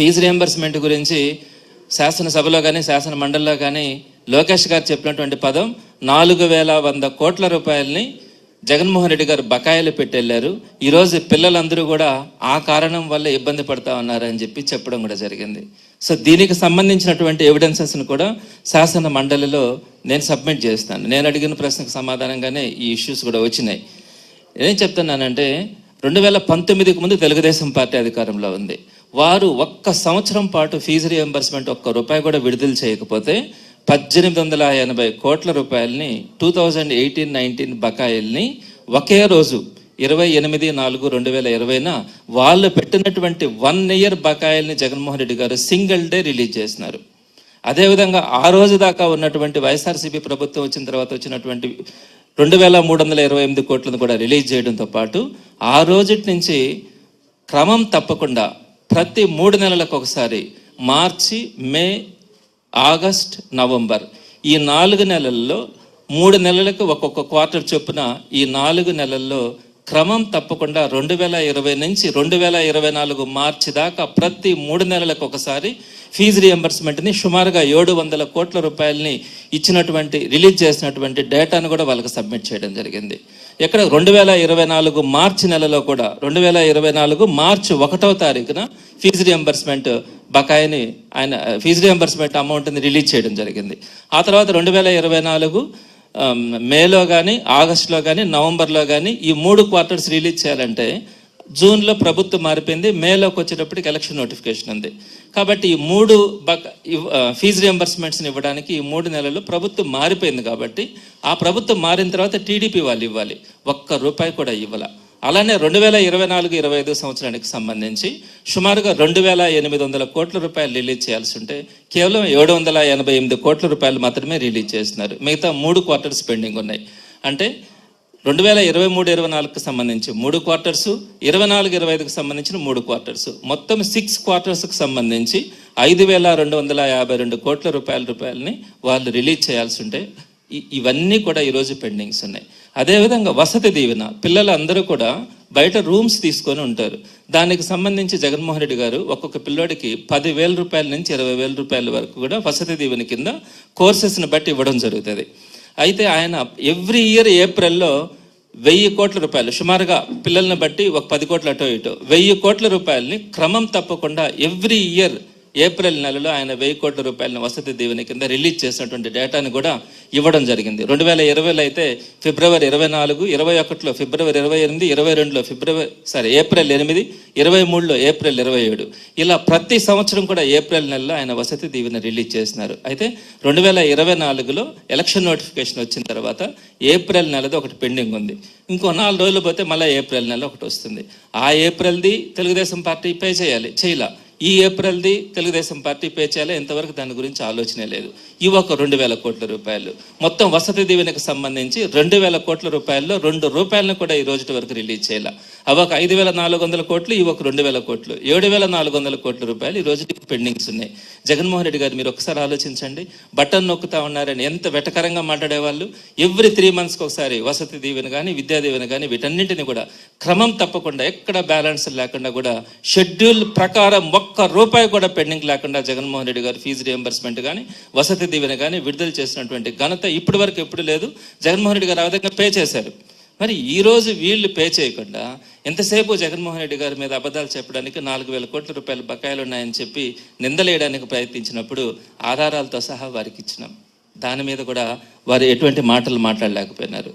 Fee reimbursement గురించి శాసనసభలో కానీ శాసన మండలిలో కానీ లోకేష్ గారు చెప్పినటువంటి పదం నాలుగు వేల వంద కోట్ల రూపాయలని జగన్మోహన్ రెడ్డి గారు బకాయిలు పెట్టెళ్ళారు. ఈరోజు పిల్లలందరూ కూడా ఆ కారణం వల్ల ఇబ్బంది పడతా ఉన్నారని చెప్పి చెప్పడం కూడా జరిగింది. సో దీనికి సంబంధించినటువంటి ఎవిడెన్సెస్ను కూడా శాసన మండలిలో నేను సబ్మిట్ చేస్తాను. నేను అడిగిన ప్రశ్నకు సమాధానంగానే ఈ ఇష్యూస్ కూడా వచ్చినాయి. ఏం చెప్తున్నానంటే రెండు వేల పంతొమ్మిదికి ముందు తెలుగుదేశం పార్టీ అధికారంలో ఉంది. వారు ఒక్క సంవత్సరం పాటు ఫీజు రియంబర్స్మెంట్ ఒక్క రూపాయి కూడా విడుదల చేయకపోతే పద్దెనిమిది వందల ఎనభై కోట్ల రూపాయలని టూ థౌజండ్ ఎయిటీన్ నైన్టీన్ బకాయిల్ని ఒకే రోజు ఇరవై ఎనిమిది నాలుగు రెండు వేల ఇరవైన వాళ్ళు పెట్టినటువంటి వన్ ఇయర్ బకాయిల్ని జగన్మోహన్ రెడ్డి గారు సింగిల్ డే రిలీజ్ చేసినారు. అదేవిధంగా ఆ రోజు దాకా ఉన్నటువంటి వైఎస్ఆర్సీపీ ప్రభుత్వం వచ్చిన తర్వాత వచ్చినటువంటి రెండు వేల మూడు వందల ఇరవై ఎనిమిది కోట్లను కూడా రిలీజ్ చేయడంతో పాటు ఆ రోజుటి నుంచి క్రమం తప్పకుండా ప్రతి మూడు నెలలకు ఒకసారి మార్చి మే ఆగస్ట్ నవంబర్. ఈ నాలుగు నెలల్లో మూడు నెలలకు ఒక్కొక్క క్వార్టర్ చొప్పున ఈ నాలుగు నెలల్లో క్రమం తప్పకుండా రెండు వేల ఇరవై నుంచి రెండు వేల ఇరవై నాలుగు మార్చి దాకా ప్రతి మూడు నెలలకు ఒకసారి ఫీజు రియంబర్స్మెంట్ని సుమారుగా ఏడు వందల కోట్ల రూపాయలని ఇచ్చినటువంటి రిలీజ్ చేసినటువంటి డేటాను కూడా వాళ్ళకి సబ్మిట్ చేయడం జరిగింది. ఇక్కడ రెండు వేల ఇరవై నాలుగు మార్చి నెలలో కూడా రెండు వేల ఇరవై నాలుగు మార్చి ఒకటో తారీఖున ఫీజు రియంబర్స్మెంట్ బకాయిని ఆయన ఫీజు రియంబర్స్మెంట్ అమౌంట్ని రిలీజ్ చేయడం జరిగింది. ఆ తర్వాత రెండు వేల ఇరవై నాలుగు Um, మేలో కానీ ఆగస్టులో కానీ నవంబర్లో కానీ ఈ మూడు క్వార్టర్స్ రిలీజ్ చేయాలంటే జూన్లో ప్రభుత్వం మారిపోయింది మేలోకి వచ్చేటప్పటికి ఎలక్షన్ నోటిఫికేషన్ ఉంది. కాబట్టి ఈ మూడు బక్ ఫీజు రియంబర్స్మెంట్స్ని ఇవ్వడానికి ఈ మూడు నెలలు ప్రభుత్వం మారిపోయింది కాబట్టి ఆ ప్రభుత్వం మారిన తర్వాత టీడీపీ వాళ్ళు ఇవ్వాలి. ఒక్క రూపాయి కూడా ఇవ్వాలి. అలానే రెండు వేల ఇరవై నాలుగు ఇరవై ఐదు సంవత్సరానికి సంబంధించి సుమారుగా రెండు వేల ఎనిమిది వందల కోట్ల రూపాయలు రిలీజ్ చేయాల్సి ఉంటే కేవలం ఏడు వందల ఎనభై ఎనిమిది కోట్ల రూపాయలు మాత్రమే రిలీజ్ చేస్తున్నారు. మిగతా మూడు క్వార్టర్స్ పెండింగ్ ఉన్నాయి. అంటే రెండు వేల ఇరవై మూడు ఇరవై నాలుగుకి సంబంధించి మూడు క్వార్టర్స్ ఇరవై నాలుగు ఇరవై ఐదుకి సంబంధించిన మూడు క్వార్టర్స్. మొత్తం సిక్స్ క్వార్టర్స్కి సంబంధించి ఐదు వేల రెండు వందల యాభై రెండు కోట్ల రూపాయల రూపాయలని వాళ్ళు రిలీజ్ చేయాల్సి ఉంటే ఇవన్నీ కూడా ఈరోజు పెండింగ్స్ ఉన్నాయి. అదేవిధంగా వసతి దీవెన పిల్లలు అందరూ కూడా బయట రూమ్స్ తీసుకొని ఉంటారు. దానికి సంబంధించి జగన్మోహన్ రెడ్డి గారు ఒక్కొక్క పిల్లోడికి పదివేల రూపాయల నుంచి ఇరవై వేల రూపాయల వరకు కూడా వసతి దీవెన కింద కోర్సెస్ని బట్టి ఇవ్వడం జరుగుతుంది. అయితే ఆయన ఎవ్రీ ఇయర్ ఏప్రిల్లో వెయ్యి కోట్ల రూపాయలు సుమారుగా పిల్లల్ని బట్టి ఒక పది కోట్ల అటో ఇటో వెయ్యి కోట్ల రూపాయలని క్రమం తప్పకుండా ఎవ్రీ ఇయర్ ఏప్రిల్ నెలలో ఆయన వెయ్యి కోట్ల రూపాయలను వసతి దీవెన కింద రిలీజ్ చేసినటువంటి డేటాను కూడా ఇవ్వడం జరిగింది. రెండు వేల ఇరవైలో అయితే ఫిబ్రవరి ఇరవై నాలుగు ఇరవై ఒకటిలో ఫిబ్రవరి ఇరవై ఎనిమిది ఇరవై రెండులో ఫిబ్రవరి సారీ ఏప్రిల్ ఎనిమిది ఇరవై మూడులో ఏప్రిల్ ఇరవై ఏడు. ఇలా ప్రతి సంవత్సరం కూడా ఏప్రిల్ నెలలో ఆయన వసతి దీవెన రిలీజ్ చేసినారు. అయితే రెండు వేల ఇరవై నాలుగులో ఎలక్షన్ నోటిఫికేషన్ వచ్చిన తర్వాత ఏప్రిల్ నెలది ఒకటి పెండింగ్ ఉంది. ఇంకో నాలుగు రోజులు పోతే మళ్ళీ ఏప్రిల్ నెల ఒకటి వస్తుంది. ఆ ఏప్రిల్ది తెలుగుదేశం పార్టీ పే చేయాలి చేయలా. ఈ ఏప్రిల్ది తెలుగుదేశం పార్టీ పే చేయాలి ఇంతవరకు దాని గురించి ఆలోచనే లేదు. ఇవి ఒక రెండు వేల కోట్ల రూపాయలు. మొత్తం వసతి దీవెనకు సంబంధించి రెండు వేల కోట్ల రూపాయల్లో రెండు రూపాయలను కూడా ఈ రోజు వరకు రిలీజ్ చేయాలి. అవి ఒక ఐదు వేల నాలుగు వందల కోట్లు ఇవి ఒక రెండు వేల కోట్లు. ఏడు వేల నాలుగు వందల కోట్ల రూపాయలు ఈ రోజు పెండింగ్స్ ఉన్నాయి. జగన్మోహన్ రెడ్డి గారు మీరు ఒకసారి ఆలోచించండి. బటన్ నొక్కుతా ఉన్నారని ఎంత వెటకరంగా మాట్లాడేవాళ్ళు. ఎవ్రీ త్రీ మంత్స్కి ఒకసారి వసతి దీవెన కానీ విద్యా దీవెన కానీ వీటన్నింటిని కూడా క్రమం తప్పకుండా ఎక్కడ బ్యాలెన్స్ లేకుండా కూడా షెడ్యూల్ ప్రకారం ఒక్క ఒక్క రూపాయి కూడా పెండింగ్ లేకుండా జగన్మోహన్ రెడ్డి గారు ఫీజు రియంబర్స్మెంట్ కానీ వసతి దీవెన కానీ విడుదల చేసినటువంటి ఘనత ఇప్పటి వరకు ఎప్పుడు లేదు. జగన్మోహన్ రెడ్డి గారు ఆ విధంగా పే చేశారు. మరి ఈరోజు వీళ్ళు పే చేయకుండా ఎంతసేపు జగన్మోహన్ రెడ్డి గారి మీద అబద్ధాలు చెప్పడానికి నాలుగు వేల కోట్ల రూపాయల బకాయిలు ఉన్నాయని చెప్పి నిందలేయడానికి ప్రయత్నించినప్పుడు ఆధారాలతో సహా వారికి ఇచ్చినాం. దాని మీద కూడా వారు ఎటువంటి మాటలు మాట్లాడలేకపోయినారు.